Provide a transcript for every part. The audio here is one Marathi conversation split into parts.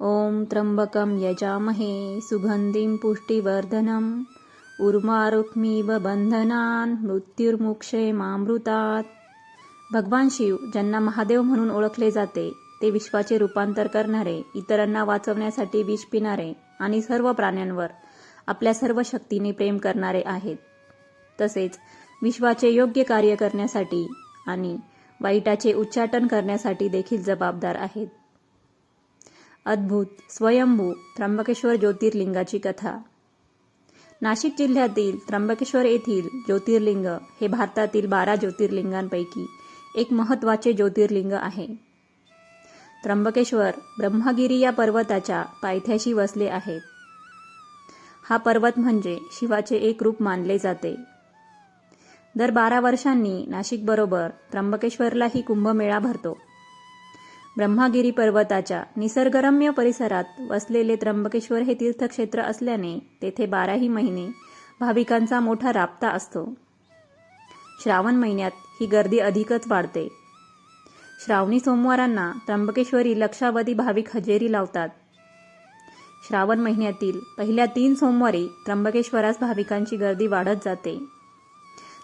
ॐ त्र्यंबकं यजामहे सुगन्धिं पुष्टिवर्धनम्। उर्मारुक्मीव बंधनान मृत्युर्मुक्षे मामृतात। भगवान शिव ज्यांना महादेव म्हणून ओळखले जाते ते विश्वाचे रूपांतर करणारे इतरांना वाचवण्यासाठी विष पिणारे आणि सर्व प्राण्यांवर आपल्या सर्व शक्तीने प्रेम करणारे आहेत. तसेच विश्वाचे योग्य कार्य करण्यासाठी आणि वाईटाचे उच्चाटन करण्यासाठी देखील जबाबदार आहेत. अद्भुत स्वयंभू त्र्यंबकेश्वर ज्योतिर्लिंगाची कथा. नाशिक जिल्ह्यातील त्र्यंबकेश्वर येथील ज्योतिर्लिंग हे भारतातील बारा ज्योतिर्लिंगांपैकी एक महत्त्वाचे ज्योतिर्लिंग आहे. त्र्यंबकेश्वर ब्रह्मगिरी या पर्वताच्या पायथ्याशी वसले आहेत हा पर्वत म्हणजे शिवाचे एक रूप मानले जाते. दर बारा वर्षांनी नाशिकबरोबर त्र्यंबकेश्वरलाही कुंभमेळा भरतो. ब्रह्मागिरी पर्वताच्या निसर्गरम्य परिसरात वसलेले त्र्यंबकेश्वर हे तीर्थक्षेत्र असल्याने तेथे बाराही महिने भाविकांचा मोठा राबता असतो. श्रावण महिन्यात ही गर्दी अधिकच वाढते. श्रावणी सोमवारांना त्र्यंबकेश्वरी लक्षावधी भाविक हजेरी लावतात. श्रावण महिन्यातील पहिल्या तीन सोमवारी त्र्यंबकेश्वरास भाविकांची गर्दी वाढत जाते.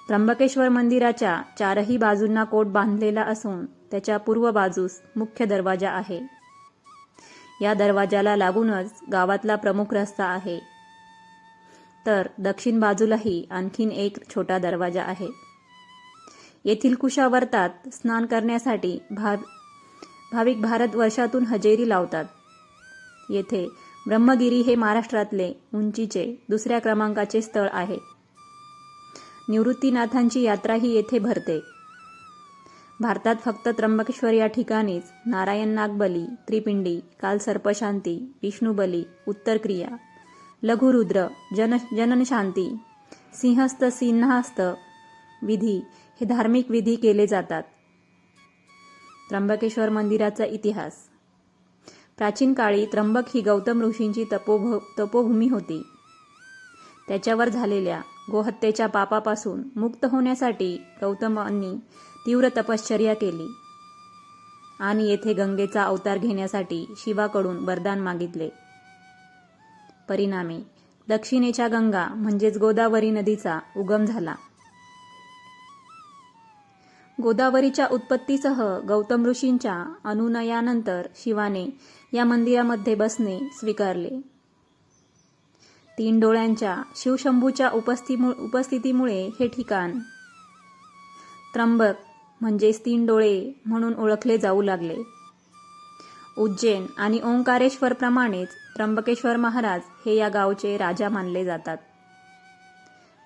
त्र्यंबकेश्वर मंदिराच्या चारही बाजूंना कोट बांधलेला असून त्याच्या पूर्व बाजूस मुख्य दरवाजा आहे. या दरवाजाला लागूनच गावातला प्रमुख रस्ता आहे. तर दक्षिण बाजूलाही आणखीन एक छोटा दरवाजा आहे. येथील कुशावर्तात स्नान करण्यासाठी भाव भाविक भारत वर्षातून हजेरी लावतात. येथे ब्रह्मगिरी हे महाराष्ट्रातले उंचीचे दुसऱ्या क्रमांकाचे स्थळ आहे. निवृत्तीनाथांची यात्राही येथे भरते. भारतात फक्त त्र्यंबकेश्वर या ठिकाणीच नारायण नागबली त्रिपिंडी काल सर्पशांती विष्णुबली उत्तरक्रिया लघुरुद्र जन जननशांती सिंहस्त सिंहस्थ विधी हे धार्मिक विधी केले जातात. त्र्यंबकेश्वर मंदिराचा इतिहास. प्राचीन काळी त्र्यंबक ही गौतम ऋषींची तपोभ तपोभूमी होती. त्याच्यावर झालेल्या गोहत्येच्या पापापासून मुक्त होण्यासाठी गौतमांनी तीव्र तपश्चर्या केली. आणि येथे गंगेचा अवतार घेण्यासाठी शिवाकडून वरदान मागितले. परिणामी दक्षिणेच्या गंगा म्हणजेच गोदावरी नदीचा उगम झाला. गोदावरीच्या उत्पत्तीसह गौतम ऋषींच्या अनुनयानंतर शिवाने या मंदिरामध्ये बसणे स्वीकारले. तीन डोळ्यांच्या शिवशंभूच्या उपस्थितीमुळे हे ठिकाण त्र्यंबक म्हणजेच तीन डोळे म्हणून ओळखले जाऊ लागले. उज्जैन आणि ओंकारेश्वरप्रमाणेच त्र्यंबकेश्वर महाराज हे या गावचे राजा मानले जातात.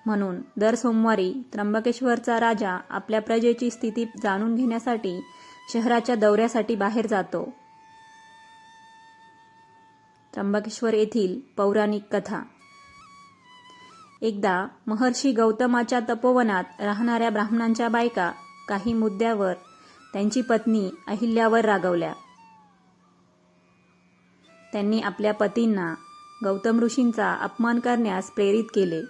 म्हणून दर सोमवारी त्र्यंबकेश्वरचा राजा आपल्या प्रजेची स्थिती जाणून घेण्यासाठी शहराच्या दौऱ्यासाठी बाहेर जातो. त्र्यंबकेश्वर येथील पौराणिक कथा. एकदा महर्षी गौतमाच्या तपोवनात राहणाऱ्या ब्राह्मणांच्या बायका काही मुद्द्यावर त्यांची पत्नी अहिल्यावर रागवल्या. त्यांनी आपल्या पतींना गौतम ऋषींचा अपमान करण्यास प्रेरित केले.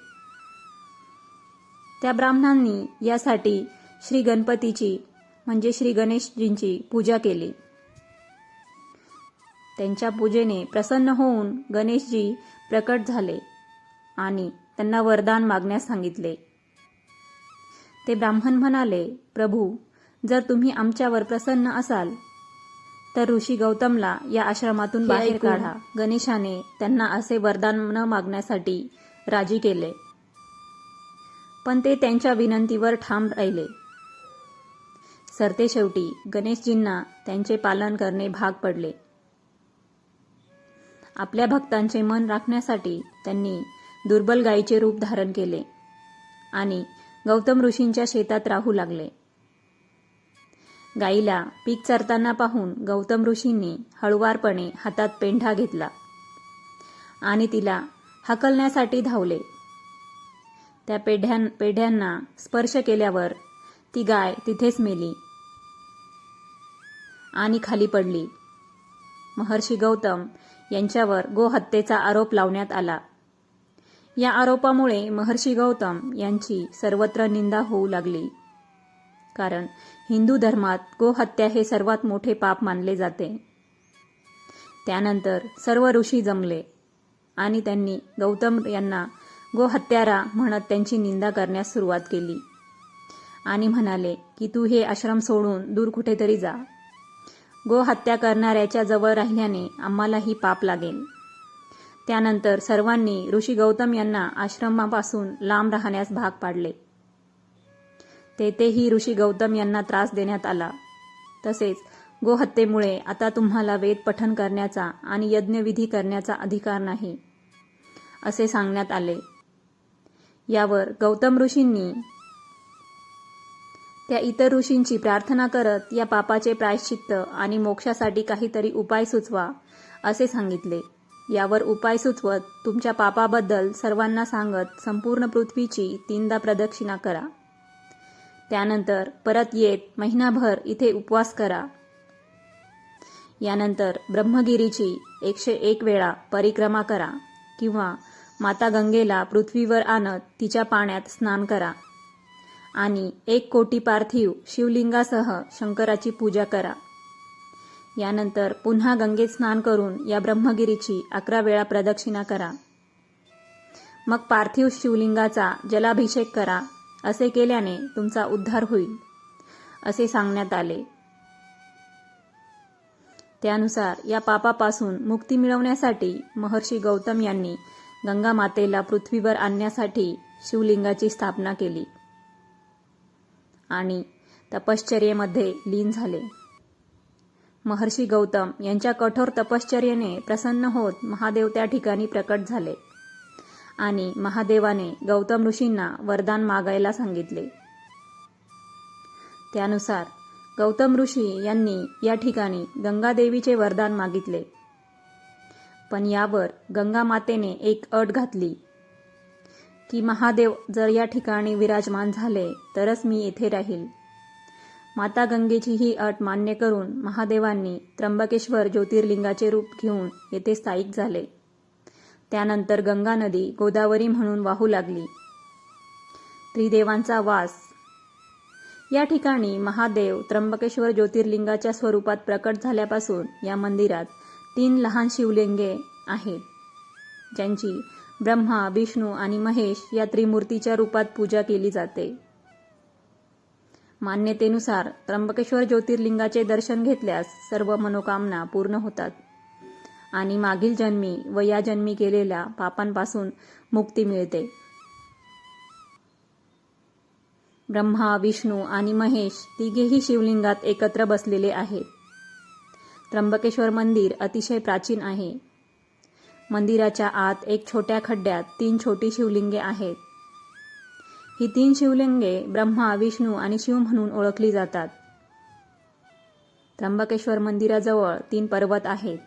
त्या ब्राह्मणांनी यासाठी श्री गणपतीची म्हणजे श्री गणेशजींची पूजा केली. त्यांच्या पूजेने प्रसन्न होऊन गणेशजी प्रकट झाले आणि त्यांना वरदान मागण्यास सांगितले. ते ब्राह्मण म्हणाले प्रभू जर तुम्ही आमच्यावर प्रसन्न असाल तर ऋषी गौतमला या आश्रमातून बाहेर काढा. गणेशाने त्यांना असे वरदान न मागण्यासाठी राजी केले. पण ते त्यांच्या विनंतीवर ठाम राहिले. सरते शेवटी गणेशजींना त्यांचे पालन करणे भाग पडले. आपल्या भक्तांचे मन राखण्यासाठी त्यांनी दुर्बल गायीचे रूप धारण केले आणि गौतम ऋषींच्या शेतात राहू लागले. गाईला पीक चरताना पाहून गौतम ऋषींनी हळुवारपणे हातात पेंढा घेतला आणि तिला हकलण्यासाठी धावले. त्या पेढ्यां पेढ्यांना स्पर्श केल्यावर ती गाय तिथेच मेली आणि खाली पडली. महर्षी गौतम यांच्यावर गोहत्येचा आरोप लावण्यात आला. या आरोपामुळे महर्षी गौतम यांची सर्वत्र निंदा होऊ लागली. कारण हिंदू धर्मात गोहत्या हे सर्वात मोठे पाप मानले जाते. त्यानंतर सर्व ऋषी जमले आणि त्यांनी गौतम यांना गोहत्यारा म्हणत त्यांची निंदा करण्यास सुरुवात केली. आणि म्हणाले की तू हे आश्रम सोडून दूर कुठेतरी जा. गोहत्या करणाऱ्याच्या जवळ राहिल्याने आम्हालाही पाप लागेल. त्यानंतर सर्वांनी ऋषी गौतम यांना आश्रमापासून लांब राहण्यास भाग पाडले. तेथेही ऋषी गौतम यांना त्रास देण्यात आला. तसेच गोहत्येमुळे आता तुम्हाला वेद पठन करण्याचा आणि यज्ञविधी करण्याचा अधिकार नाही असे सांगण्यात आले. यावर गौतम ऋषींनी त्या इतर ऋषींची प्रार्थना करत या पापाचे प्रायश्चित्त आणि मोक्षासाठी काहीतरी उपाय सुचवा असे सांगितले. यावर उपाय सुचवत तुमच्या पापाबद्दल सर्वांना सांगत संपूर्ण पृथ्वीची तीनदा प्रदक्षिणा करा. त्यानंतर परत येत महिनाभर इथे उपवास करा. यानंतर ब्रह्मगिरीची एकशे एक वेळा परिक्रमा करा किंवा माता गंगेला पृथ्वीवर आणत तिच्या पाण्यात स्नान करा. आणि एक कोटी पार्थिव शिवलिंगासह शंकराची पूजा करा. यानंतर पुन्हा गंगेत स्नान करून या ब्रह्मगिरीची अकरा वेळा प्रदक्षिणा करा. मग पार्थिव शिवलिंगाचा जलाभिषेक करा असे केल्याने तुमचा उद्धार होईल असे सांगण्यात आले. त्यानुसार या पापापासून मुक्ती मिळवण्यासाठी महर्षी गौतम यांनी गंगा मातेला पृथ्वीवर आणण्यासाठी शिवलिंगाची स्थापना केली आणि तपश्चर्येमध्ये लीन झाले. महर्षी गौतम यांच्या कठोर तपश्चर्येने प्रसन्न होत महादेव त्या ठिकाणी प्रकट झाले. आणि महादेवाने गौतम ऋषींना वरदान मागायला सांगितले. त्यानुसार गौतम ऋषी यांनी या ठिकाणी गंगादेवीचे वरदान मागितले. पण यावर गंगा मातेने एक अट घातली की महादेव जर या ठिकाणी विराजमान झाले तरच मी येथे राहील. माता गंगेची ही अट मान्य करून महादेवांनी त्र्यंबकेश्वर ज्योतिर्लिंगाचे रूप घेऊन येथे स्थायिक झाले. त्यानंतर गंगा नदी गोदावरी म्हणून वाहू लागली. त्रिदेवांचा वास. या ठिकाणी महादेव त्र्यंबकेश्वर ज्योतिर्लिंगाच्या स्वरूपात प्रकट झाल्यापासून या मंदिरात तीन लहान शिवलिंगे आहेत ज्यांची ब्रह्मा विष्णू आणि महेश या त्रिमूर्तीच्या रूपात पूजा केली जाते. मान्यतेनुसार त्र्यंबकेश्वर ज्योतिर्लिंगाचे दर्शन घेतल्यास सर्व मनोकामना पूर्ण होतात. आणि मागील जन्मी व या जन्मी केलेल्या पापांपासून मुक्ती मिळते. ब्रह्मा विष्णू आणि महेश तिघेही शिवलिंगात एकत्र बसलेले आहेत. त्र्यंबकेश्वर मंदिर अतिशय प्राचीन आहे. मंदिराच्या आत एक छोट्या खड्ड्यात तीन छोटी शिवलिंगे आहेत. ही तीन शिवलिंगे ब्रह्मा विष्णू आणि शिव म्हणून ओळखली जातात. त्र्यंबकेश्वर मंदिराजवळ तीन पर्वत आहेत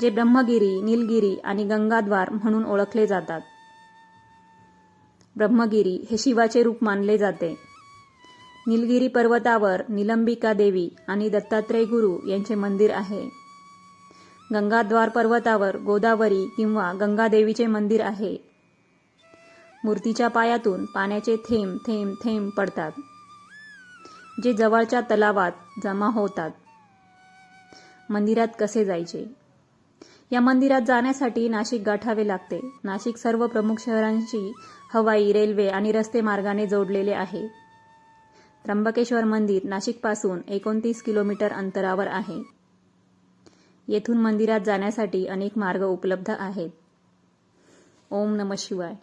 जे ब्रह्मगिरी नीलगिरी आणि गंगाद्वार म्हणून ओळखले जातात. ब्रह्मगिरी हे शिवाचे रूप मानले जाते. नीलगिरी पर्वतावर निलंबिका देवी आणि दत्तात्रय गुरु यांचे मंदिर आहे. गंगाद्वार पर्वतावर गोदावरी किंवा गंगादेवीचे मंदिर आहे. मूर्तीच्या पायातून पाण्याचे थेंब थेंब थेंब पडतात जे जवळच्या तलावात जमा होतात. मंदिरात कसे जायचे? या मंदिरात जाण्यासाठी नाशिक गाठावे लागते. नाशिक सर्व प्रमुख शहरांशी हवाई रेल्वे आणि रस्ते मार्गाने जोडलेले आहे. त्र्यंबकेश्वर मंदिर नाशिकपासून एकोणतीस किलोमीटर अंतरावर आहे. येथून मंदिरात जाण्यासाठी अनेक मार्ग उपलब्ध आहेत. ओम नम शिवाय.